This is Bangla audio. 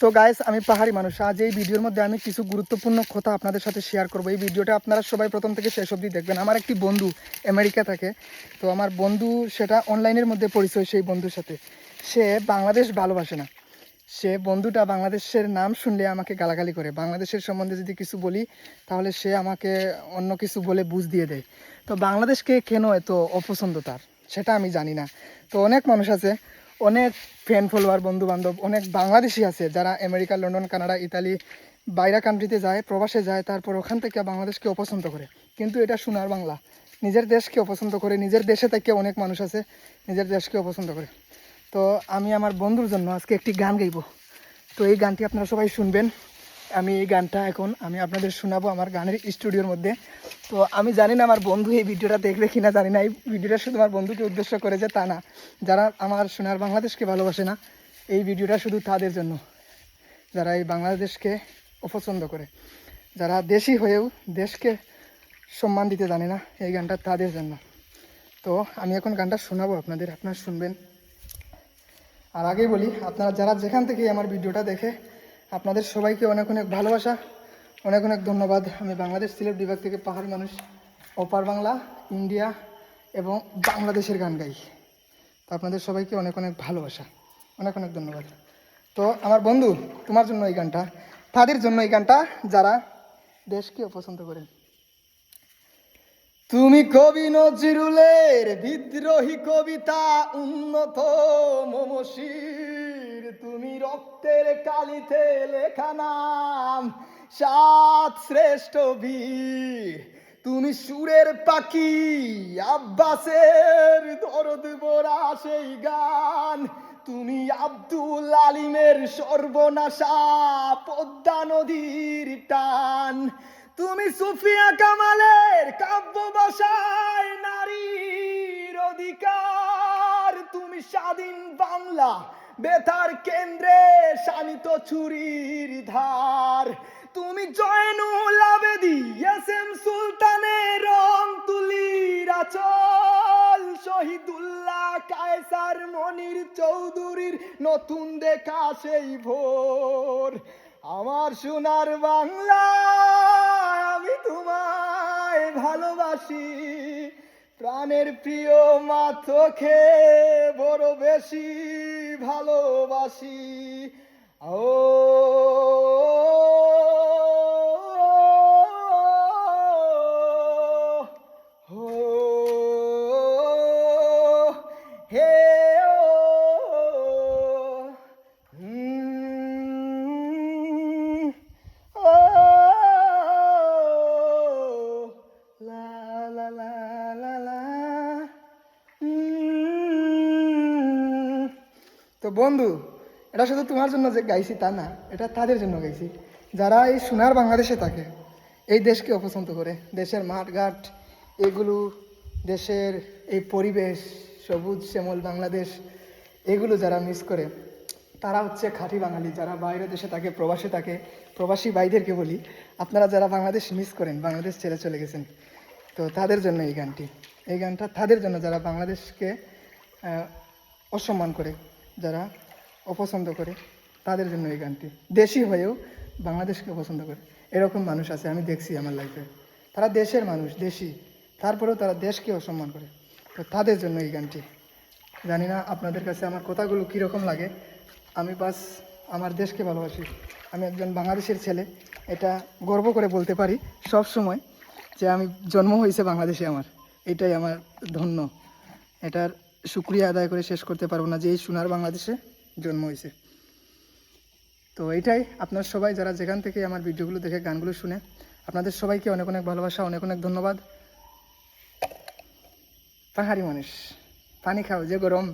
তো গাইস আমি পাহাড়ি মানুষ। আজ এই ভিডিওর মধ্যে আমি কিছু গুরুত্বপূর্ণ কথা আপনাদের সাথে শেয়ার করব। এই ভিডিওটা আপনারা সবাই প্রথম থেকে শেষ অবধি দেখবেন। আমার একটি বন্ধু আমেরিকা থাকে। তো আমার বন্ধু সেটা অনলাইনের মধ্যে পরিচয় সেই বন্ধুর সাথে। সে বাংলাদেশ ভালোবাসে না। সে বন্ধুটা বাংলাদেশের নাম শুনলে আমাকে গালাগালি করে। বাংলাদেশের সম্বন্ধে যদি কিছু বলি, তাহলে সে আমাকে অন্য কিছু বলে বুঝ দিয়ে দেয়। তো বাংলাদেশকে কেন এত অপছন্দ তার? সেটা আমি জানি না। তো অনেক মানুষ আছে। অনেক ফ্যান ফলোয়ার বন্ধু বান্ধব অনেক বাংলাদেশি আছে যারা আমেরিকা লন্ডন কানাডা ইতালি বাইরা কান্ট্রিতে যায়, প্রবাসে যায়, তারপর ওখান থেকে বাংলাদেশকে অপছন্দ করে। কিন্তু এটা সোনার বাংলা। নিজের দেশকে অপছন্দ করে, নিজের দেশে থেকে অনেক মানুষ আছে, নিজের দেশকে অপছন্দ করে। তো আমি আমার বন্ধুর জন্য আজকে একটি গান গাইব। তো এই গানটি আপনারা সবাই শুনবেন। আমি এই গানটা এখন আমি আপনাদের শোনাবো আমার গানের স্টুডিওর মধ্যে। তো আমি জানি না আমার বন্ধু এই ভিডিওটা দেখবে কিনা, জানি না। এই ভিডিওটা শুধু আমার বন্ধুকে উদ্দেশ্য করে যে তা না। যারা আমার সোনার বাংলাদেশকে ভালোবাসে না, এই ভিডিওটা শুধু তাদের জন্য। যারা এই বাংলাদেশকে অপছন্দ করে, যারা দেশি হয়েও দেশকে সম্মান দিতে জানে না, এই গানটা তাদের জন্য। তো আমি এখন গানটা শোনাবো, আপনাদের, আপনারা শুনবেন। আর আগেই বলি, আপনারা যারা যেখান থেকে আমার ভিডিওটা দেখে আপনাদের সবাইকে অনেক অনেক ভালোবাসা, অনেক অনেক ধন্যবাদ। আমি বাংলাদেশ সিলেট বিভাগ থেকে পাহাড়ি মানুষ অপার বাংলা, ইন্ডিয়া এবং বাংলাদেশের গান গাই। তো আপনাদের সবাইকে অনেক অনেক ভালোবাসা, অনেক অনেক ধন্যবাদ। তো আমার বন্ধু, তোমার জন্য এই গানটা, তাদের জন্য এই গানটা যারা দেশকে অপছন্দ করেন। তুমি কবি নজরুলের বিদ্রোহী কবিতা উন্নত মমশির তুমি রক্তের কালিতে লেখা নাম, সাত শ্রেষ্ঠ বীর। তুমি সুরের পাখি, আব্বাসের দরদ বরা সেই গান। তুমি আব্দুল আলিমের সর্বনাশা পদ্মা নদীর টান। তুমি সুফিয়া কামালের কাব্য ভাষায় নারীর অধিকার। তুমি স্বাধীন বাংলা বেতার কেন্দ্রে শানিত ছুরির ধার। তুমি জয়নুল আবেদি, এস এম সুলতানের রং তুলির আচল। শহীদুল্লাহ কায়সার মনির চৌধুরীর নতুন দেখা সেই ভোর। আমার সোনার বাংলা, আমি তোমায় ভালোবাসি। প্রাণের প্রিয় মা তোকে বড় বেশি। ভালোবাসি। ও হো তো বন্ধু, এটা শুধু তোমার জন্য যে গাইছি তা না, এটা তাদের জন্য গাইছি। যারা এই সোনার বাংলাদেশে থাকে, এই দেশকে অপছন্দ করে, দেশের মাঠঘাট, এগুলো দেশের এই পরিবেশ, সবুজ, শ্যামল বাংলাদেশ, এগুলো যারা মিস করে, তারা হচ্ছে খাঁটি বাঙালি। যারা বাইরে দেশে থাকে, প্রবাসে থাকে, প্রবাসী ভাইদেরকে বলি, আপনারা যারা বাংলাদেশ মিস করেন, বাংলাদেশ ছেড়ে চলে গেছেন, তো তাদের জন্য এই গানটি। এই গানটা তাদের জন্য যারা বাংলাদেশকে অসম্মান করে যারা অপছন্দ করে, তাদের জন্য এই গানটি। দেশি হয়েও বাংলাদেশকে পছন্দ করে। এরকম মানুষ আছে, আমি দেখছি আমার লাইফে তারা দেশের মানুষ, দেশি। তারপরেও তারা দেশকে অসম্মান করে। তো তাদের জন্য এই গানটি। জানি না আপনাদের কাছে আমার কথাগুলো কীরকম লাগে। আমি বাস আমার দেশকে ভালোবাসি। আমি একজন বাংলাদেশের ছেলে। এটা গর্ব করে বলতে পারি সব সময় যে আমি জন্ম হয়েছে বাংলাদেশে আমার। এটাই আমার ধন্য। এটার শুক্রিয়া আদায় করে শেষ করতে পারব না যে এই সোনার বাংলাদেশে জন্ম হয়েছে। তো এইটাই, আপনার সবাই যারা যেখান থেকে আমার ভিডিওগুলো দেখে গানগুলো শুনে, আপনাদের সবাইকে অনেক অনেক ভালোবাসা, অনেক অনেক ধন্যবাদ। পাহাড়ি মানুষ, পানি খাও, যে গরম।